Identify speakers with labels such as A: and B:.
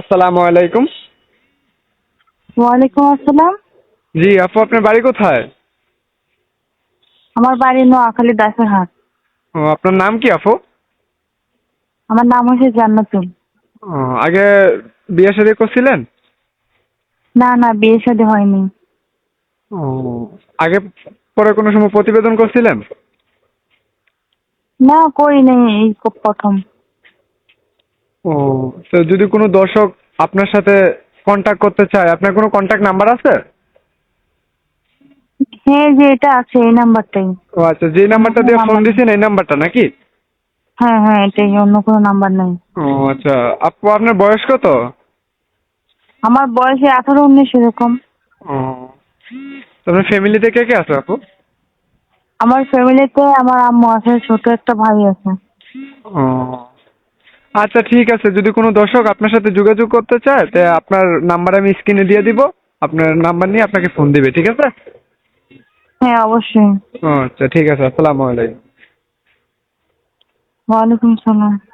A: আসসালামু আলাইকুম।
B: ওয়ালাইকুম আসসালাম।
A: জি আপু আপনার বাড়ি কোথায়?
B: আমার বাড়ি নোয়াখালী দাসের হাট
A: ও আপনার নাম কি আপু?
B: আমার নাম হচ্ছে জান্নাতুল।
A: ও, আগে বিয়ে শাদী করছিলেন?
B: না না বিয়ে শাদী হয়নি।
A: ও আগে পরে কোনো সময় প্রতিবেদন করছিলেন?
B: না করি নাই এই প্রথম।
A: ও তো যদি কোনো দর্শক আপনার সাথে কন্ট্যাক্ট করতে চায় আপনার কোনো কন্ট্যাক্ট নাম্বার আছে?
B: হ্যাঁ যে এটা আছে এই নাম্বারটাই
A: ও আচ্ছা যে নাম্বারটা দিয়ে ফোন দিয়েছেন এই নাম্বারটা নাকি?
B: হ্যাঁ হ্যাঁ এটাই অন্য কোনো নাম্বার নেই।
A: ও আচ্ছা আপু আপনার বয়স কত?
B: আমার বয়সে আঠারো উনিশ এরকম।
A: ও আপনার ফ্যামিলিতে কে কে আছে আপু?
B: আমার ফ্যামিলিতে আমার আম্মু আছে ছোট একটা ভাই আছে।
A: ও আচ্ছা ঠিক আছে। যদি কোনো দর্শক আপনার সাথে যোগাযোগ করতে চায় তে আপনার নাম্বার আমি স্ক্রিনে দিয়ে দিব। আপনার নাম্বার নিয়ে আপনাকে ফোন দিবে ঠিক আছে?
B: হ্যাঁ অবশ্যই।
A: আচ্ছা ঠিক আছে। আসসালামু আলাইকুম।
B: ওয়ালাইকুম সালাম।